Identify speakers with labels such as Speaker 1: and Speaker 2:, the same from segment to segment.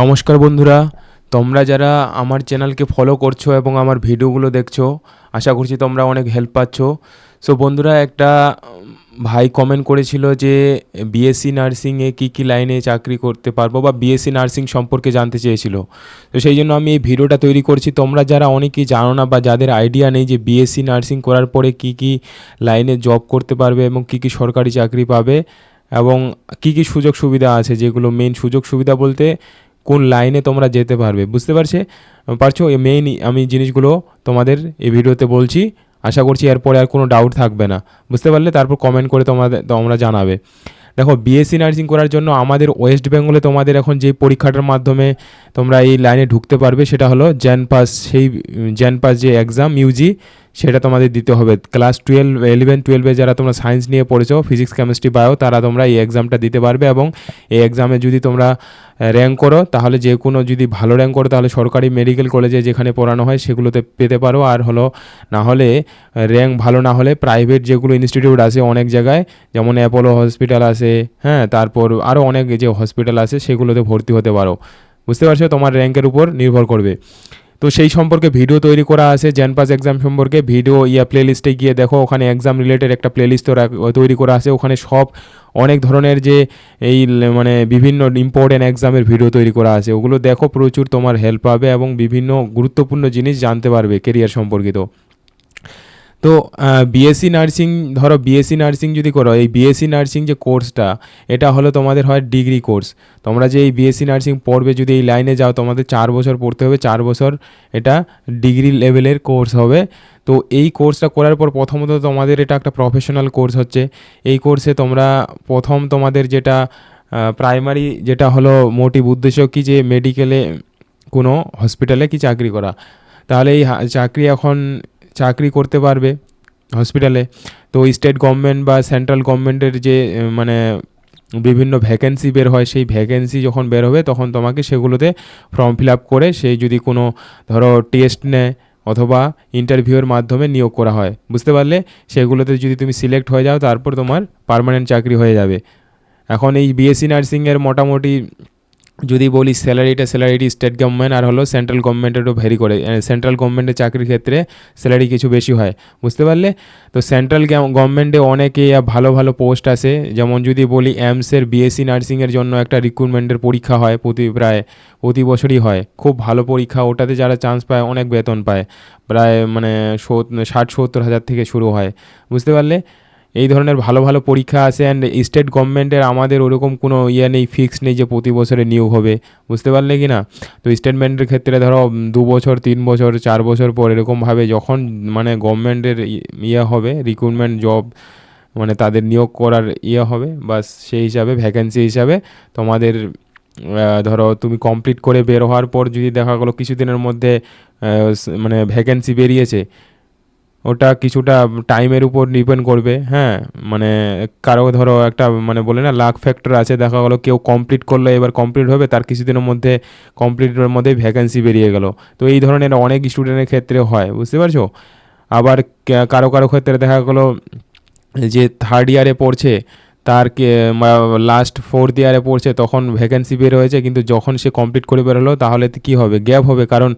Speaker 1: নমস্কার বন্ধুরা, তোমরা যারা আমার চ্যানেলকে ফলো করছ এবং আমার ভিডিওগুলো দেখছ, আশা করছি তোমরা অনেক হেল্প পাচ্ছ। সো বন্ধুরা, একটা ভাই কমেন্ট করেছিল যে বিএসসি নার্সিংয়ে কী কী লাইনে চাকরি করতে পারব বা বিএসসি নার্সিং সম্পর্কে জানতে চেয়েছিল। তো সেই জন্য আমি এই ভিডিওটা তৈরি করছি। তোমরা যারা অনেকেই জানো না বা যাদের আইডিয়া নেই যে বিএসসি নার্সিং করার পরে কী কী লাইনে জব করতে পারবে এবং কী কী সরকারি চাকরি পাবে এবং কী কী সুযোগ সুবিধা আছে, যেগুলো মেন সুযোগ সুবিধা বলতে কোন লাইনে তোমরা যেতে পারবে, বুঝতে পারছে? পারছ? মেইন আমি জিনিসগুলো তোমাদের এই ভিডিওতে বলছি। আশা করছি এরপরে আর কোনো ডাউট থাকবে না। বুঝতে পারলে তারপর কমেন্ট করে তোমাদের, তোমরা জানাবে। দেখো বিএসসি নার্সিং করার জন্য আমাদের ওয়েস্ট বেঙ্গলে তোমাদের এখন যে পরীক্ষাটার মাধ্যমে তোমরা এই লাইনে ঢুকতে পারবে, সেটা হলো জ্যান পাস সেই জ্যান পাস যে এক্সাম ইউজি সেটা তোমাদের দিতে হবে। ক্লাস টুয়েলভ ইলেভেন টুয়েলভে যারা তোমরা সায়েন্স নিয়ে পড়েছো ফিজিক্স কেমিস্ট্রি বায়ো তারা তোমরা এই এক্সামটা দিতে পারবে এবং এই এক্সামে যদি তোমরা র্যাঙ্ক করো, তাহলে যে কোনো যদি ভালো র্যাঙ্ক করো, তাহলে সরকারি মেডিকেল কলেজে যেখানে পড়ানো হয়, সেগুলোতে পেতে পারো। আর হলো, না হলে র্যাঙ্ক ভালো না হলে প্রাইভেট যেগুলো ইনস্টিটিউট আছে অনেক জায়গায়, যেমন অ্যাপোলো হসপিটাল আছে হ্যাঁ তারপর আরও অনেক যে হসপিটাল আছে, সেগুলোতে ভর্তি হতে পারো। বুঝতে পারছ? তোমার র্যাঙ্কের উপর নির্ভর করবে। তো সেই সম্পর্কে ভিডিও তৈরি করা আছে জ্যানপাস এক্সাম সম্পর্কে। ভিডিও ইয়া প্লেলিস্টে গিয়ে দেখো, ওখানে এক্সাম রিলেটেড একটা প্লেলিস্ট তৈরি করা আছে। ওখানে সব, অনেক ধরনের যে, এই মানে বিভিন্ন ইম্পর্টেন্ট এক্সামের ভিডিও তৈরি করা আছে। ওগুলো দেখো, প্রচুর তোমার হেল্প পাবে এবং বিভিন্ন গুরুত্বপূর্ণ জিনিস জানতে পারবে কেরিয়ার সম্পর্কিত। তো বিএসসি নার্সিং ধরো বিএসসি নার্সিং যদি করো, এই বিএসসি নার্সিং যে কোর্সটা এটা হলো তোমাদের হয় ডিগ্রি কোর্স তোমরা যে এই বিএসসি নার্সিং পড়বে, যদি এই লাইনে যাও, তোমাদের চার বছর পড়তে হবে, চার বছর এটা ডিগ্রি লেভেলের কোর্স হবে। তো এই কোর্সটা করার পর প্রথমত তোমাদের এটা একটা প্রফেশনাল কোর্স হচ্ছে। এই কোর্সে তোমরা প্রথম তোমাদের যেটা প্রাইমারি যেটা হলো মোটিভ উদ্দেশ্য কি যে মেডিকেলে কোনো হসপিটালে কি চাকরি করা। তাহলে এই চাকরি এখন চাকরি করতে পারবে হসপিটালে তো স্টেট গভর্নমেন্ট বা সেন্ট্রাল গভর্নমেন্টের যে মানে বিভিন্ন ভ্যাকেন্সি বের হয়, সেই ভ্যাকেন্সি যখন বের হবে, তখন তোমাকে সেগুলোতে ফর্ম ফিল আপ করে সেই যদি কোনো, ধরো টেস্ট নেয় অথবা ইন্টারভিউয়ের মাধ্যমে নিয়োগ করা হয়। বুঝতে পারলে? সেগুলোতে যদি তুমি সিলেক্ট হয়ে যাও, তারপর তোমার পার্মানেন্ট চাকরি হয়ে যাবে। এখন এই বিএসসি নার্সিংয়ের মোটামুটি যদি বলি স্যালারিটা, স্যালারিটি স্টেট গভর্নমেন্ট আর হলো সেন্ট্রাল গভর্নমেন্টেরও ভ্যারি করে। সেন্ট্রাল গভর্নমেন্টের চাকরির ক্ষেত্রে স্যালারি কিছু বেশি হয়, বুঝতে পারলে? তো সেন্ট্রাল গভর্নমেন্টে অনেকে ভালো ভালো পোস্ট আছে। যেমন যদি বলি এমসের বিএসসি নার্সিংয়ের জন্য একটা রিক্রুটমেন্টের পরীক্ষা হয় প্রতি, প্রায় প্রতি বছরই হয়। খুব ভালো পরীক্ষা, ওটাতে যারা চান্স পায় অনেক বেতন পায়। প্রায় মানে ষাট, সত্তর হাজার থেকে শুরু হয়, বুঝতে পারলে? এই ধরনের ভালো ভালো পরীক্ষা আছে অ্যান্ড স্টেট গভর্নমেন্টের আমাদের ওরকম কোনো ইয়ে নেই ফিক্স নেই যে প্রতি বছরে নিয়োগ হবে। বুঝতে পারলে কি না? তো স্টেটমেন্টের ক্ষেত্রে ধরো দু বছর, তিন বছর, চার বছর পর এরকমভাবে যখন মানে গভর্নমেন্টের ইয়ে হবে রিক্রুটমেন্ট জব মানে তাদের নিয়োগ করার ইয়ে হবে বা সেই হিসাবে ভ্যাকেন্সি হিসাবে তোমাদের ধরো তুমি কমপ্লিট করে বের হওয়ার পর যদি দেখা গেলো কিছুদিনের মধ্যে মানে ভ্যাকেন্সি বেরিয়েছে ওটা কিছুটা টাইমের উপর ডিপেন্ড করবে হ্যাঁ? মানে কারও ধরো একটা মানে বলে না লাক ফ্যাক্টর আছে, দেখা গেলো কেউ কমপ্লিট করল, এবার কমপ্লিট হবে, তার কিছুদিনের মধ্যে কমপ্লিটের মধ্যে ভ্যাকেন্সি বেরিয়ে গেল। তো এই ধরনের অনেক স্টুডেন্টের ক্ষেত্রে হয়, বুঝতে পারছ? আবার কারও কারও ক্ষেত্রে দেখা গেলো যে থার্ড ইয়ারে পড়ছে, তার লাস্ট ফোর্থ ইয়ারে পড়ছে, তখন ভ্যাকেন্সি বের হয়েছে, কিন্তু যখন সে কমপ্লিট করে বেরোলো, তাহলে কী হবে? গ্যাপ হবে, কারণ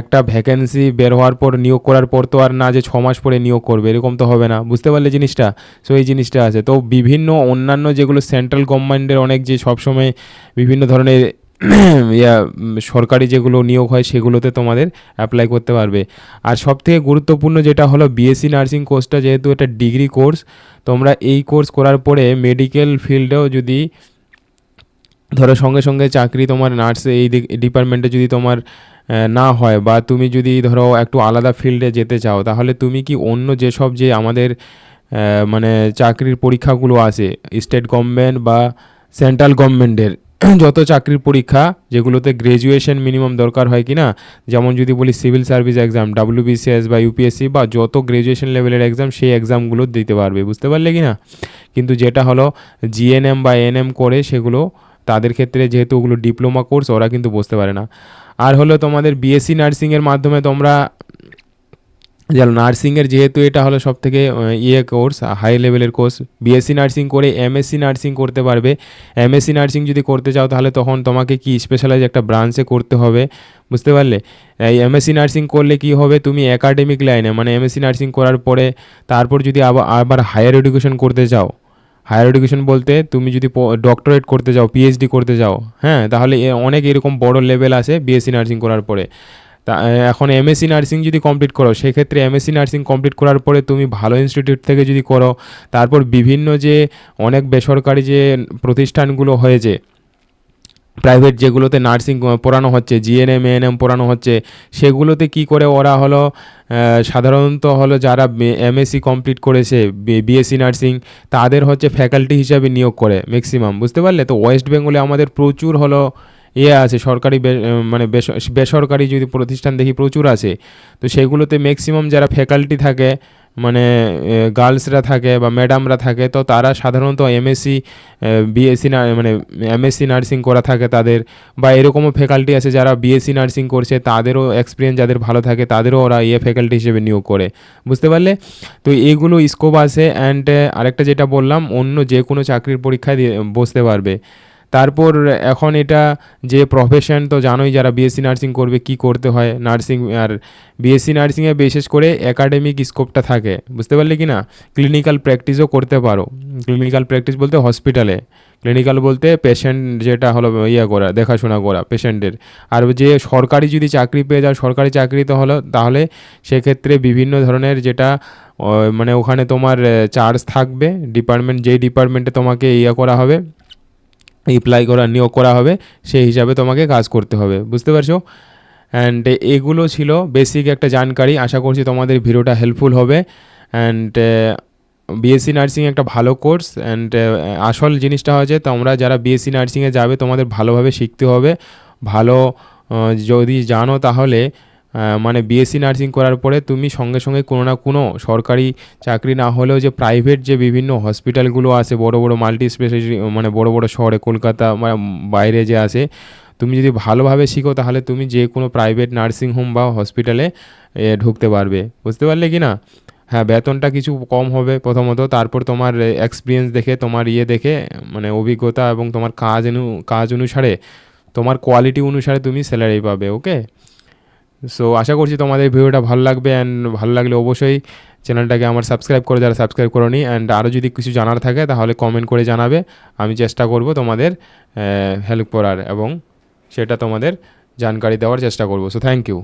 Speaker 1: একটা ভ্যাকেন্সি বের হওয়ার পর, নিয়োগ করার পর তো আর না যে ছ মাস পরে নিয়োগ করবে, এরকম তো হবে না। বুঝতে পারলে জিনিসটা? সো এই জিনিসটা আছে। তো বিভিন্ন অন্যান্য যেগুলো সেন্ট্রাল গভর্নমেন্টের অনেক যে সবসময় বিভিন্ন ধরনের ইয়া সরকারি যেগুলো নিয়োগ হয়, সেগুলোতে তোমাদের অ্যাপ্লাই করতে পারবে। আর সবথেকে গুরুত্বপূর্ণ যেটা হলো বিএসসি নার্সিং কোর্সটা যেহেতু এটা ডিগ্রি কোর্স তোমরা এই কোর্স করার পরে মেডিকেল ফিল্ডেও যদি ধরো সঙ্গে সঙ্গে চাকরি তোমার নার্স এই ডিপার্টমেন্টে যদি তোমার না হয় বা তুমি যদি ধরো একটু আলাদা ফিল্ডে যেতে চাও, তাহলে তুমি কি অন্য যেসব যে আমাদের মানে চাকরির পরীক্ষাগুলো আছে স্টেট গভর্নমেন্ট বা সেন্ট্রাল গভর্নমেন্টের যত চাকরির পরীক্ষা যেগুলোতে গ্র্যাজুয়েশন মিনিমাম দরকার হয় কি না যেমন যদি বলি সিভিল সার্ভিস এক্সাম ডাব্লিউবিসিএস বা ইউপিএসসি বা যত গ্র্যাজুয়েশন লেভেলের এক্সাম সেই এক্সামগুলো দিতে পারবে, বুঝতে পারলে কি না কিন্তু যেটা হলো জিএনএম বা এনএম করে সেগুলো তাদের ক্ষেত্রে যেহেতু ওগুলো ডিপ্লোমা কোর্স, ওরা কিন্তু বুঝতে পারে না। আর হলো তোমাদের বিএসসি নার্সিংয়ের মাধ্যমে তোমরা যেন নার্সিংয়ের যেহেতু এটা হলো সব থেকে ইয়ে কোর্স, হাই লেভেলের কোর্স বিএসসি নার্সিং করে এমএসসি নার্সিং করতে পারবে। এমএসসি নার্সিং যদি করতে চাও তাহলে তখন তোমাকে কি স্পেশালাইজ একটা ব্রাঞ্চে করতে হবে, বুঝতে পারলে? এই এমএসসি নার্সিং করলে কি হবে? তুমি একাডেমিক লাইনে মানে এমএসসি নার্সিং করার পরে তারপর যদি আবার আবার হায়ার এডুকেশন করতে চাও হায়ার এডুকেশন বলতে তুমি যদি ডক্টরেট করতে যাও পিএইচডি করতে যাও হ্যাঁ তাহলে অনেক এরকম বড় লেভেল আছে বিএসসি নার্সিং করার পরে। তা এখন এমএসসি নার্সিং যদি কমপ্লিট করো, সেক্ষেত্রে এমএসসি নার্সিং কমপ্লিট করার পরে তুমি ভালো ইনস্টিটিউট থেকে যদি করো, তারপর বিভিন্ন যে অনেক বেসরকারি যে প্রতিষ্ঠানগুলো হয়েছে প্রাইভেট যেগুলোতে নার্সিং পড়ানো হচ্ছে জিএনএম এএনএম পড়ানো হচ্ছে, সেগুলোতে কি করে ওরা হলো সাধারণত হলো যারা এমএসসি কমপ্লিট করেছে বিএসসি নার্সিং তাদের হচ্ছে ফ্যাকাল্টি হিসাবে নিয়োগ করে ম্যাক্সিমাম বুঝতে পারলে? তো ওয়েস্ট বেঙ্গলে আমাদের প্রচুর হলো ইয়ে আছে, সরকারি মানে বেস- বেসরকারি যদি প্রতিষ্ঠান দেখি প্রচুর আছে, তো সেগুলোতে ম্যাক্সিমাম যারা ফ্যাকাল্টি থাকে মানে গার্লসরা থাকে বা ম্যাডামরা থাকে, তো তারা সাধারণত এমএসসি বিএসসি মানে এমএসসি নার্সিং করা থাকে তাদের। বা এরকমও ফ্যাকাল্টি আছে যারা বিএসসি নার্সিং করছে, তাদেরও এক্সপিরিয়েন্স যাদের ভালো থাকে, তাদেরও ওরা ইয়ে ফ্যাকাল্টি হিসেবে নিয়োগ করে। বুঝতে পারলে? তো এইগুলো স্কোপ আছে অ্যান্ড আরেকটা যেটা বললাম, অন্য যে কোনো চাকরির পরীক্ষায় বসতে পারবে। তারপর এখন এটা যে প্রফেশন তো জানোই যারা বিএসসি নার্সিং করবে কি করতে হয় নার্সিং আর বিএসসি নার্সিংয়ে বিশেষ করে একাডেমিক স্কোপটা থাকে, বুঝতে পারলে কি না? ক্লিনিক্যাল প্র্যাকটিসও করতে পারো। ক্লিনিক্যাল প্র্যাকটিস বলতে হসপিটালে ক্লিনিক্যাল বলতে পেশেন্ট যেটা হলো ইয়ে করা, দেখাশোনা করা পেশেন্টের আর যে সরকারি যদি চাকরি পেয়ে যাও, সরকারি চাকরি তো হলো, তাহলে সেক্ষেত্রে বিভিন্ন ধরনের যেটা মানে ওখানে তোমার চার্জ থাকবে। ডিপার্টমেন্ট যেই ডিপার্টমেন্টে তোমাকে ইয়ে করা হবে অ্যাপ্লাই করা, নিয়োগ করা হবে, সেই হিসাবে তোমাকে কাজ করতে হবে। বুঝতে পারছ? অ্যান্ড এগুলো ছিল বেসিক একটা জানকারি। আশা করছি তোমাদের ভিডিওটা হেল্পফুল হবে। অ্যান্ড বিএসসি নার্সিং একটা ভালো কোর্স অ্যান্ড আসল জিনিসটা হচ্ছে তোমরা যারা বিএসসি নার্সিংয়ে যাবে, তোমাদের ভালোভাবে শিখতে হবে। ভালো যদি জানো তাহলে মানে বিএসসি নার্সিং করার পরে তুমি সঙ্গে সঙ্গে কোনো না কোনো সরকারি চাকরি না হলেও যে প্রাইভেট যে বিভিন্ন হসপিটালগুলো আছে, বড় বড় মাল্টি স্পেশালিটি মানে বড় বড় শহরে কলকাতা বাইরে যে আছে, তুমি যদি ভালোভাবে শিখো তাহলে তুমি যে কোনো প্রাইভেট নার্সিং হোম বা হসপিটালে ঢুকতে পারবে। বুঝতে পারলে কি না? হ্যাঁ বেতনটা কিছু কম হবে প্রথমত, তারপর তোমার এক্সপিরিয়েন্স দেখে, তোমার ইয়ে দেখে মানে অভিজ্ঞতা এবং তোমার কাজ অনু, কাজ অনুসারে, তোমার কোয়ালিটি অনুসারে তুমি স্যালারি পাবে ওকে সো আশা করছি তোমাদের ভিডিওটা ভালো লাগবে অ্যান্ড ভালো লাগলে অবশ্যই চ্যানেলটাকে আমার সাবস্ক্রাইব করে যারা সাবস্ক্রাইব করোনি অ্যান্ড আরও যদি কিছু জানার থাকে তাহলে কমেন্ট করে জানাবে। আমি চেষ্টা করব তোমাদের হেল্প করার এবং সেটা তোমাদের জানকারি দেওয়ার চেষ্টা করব। So thank you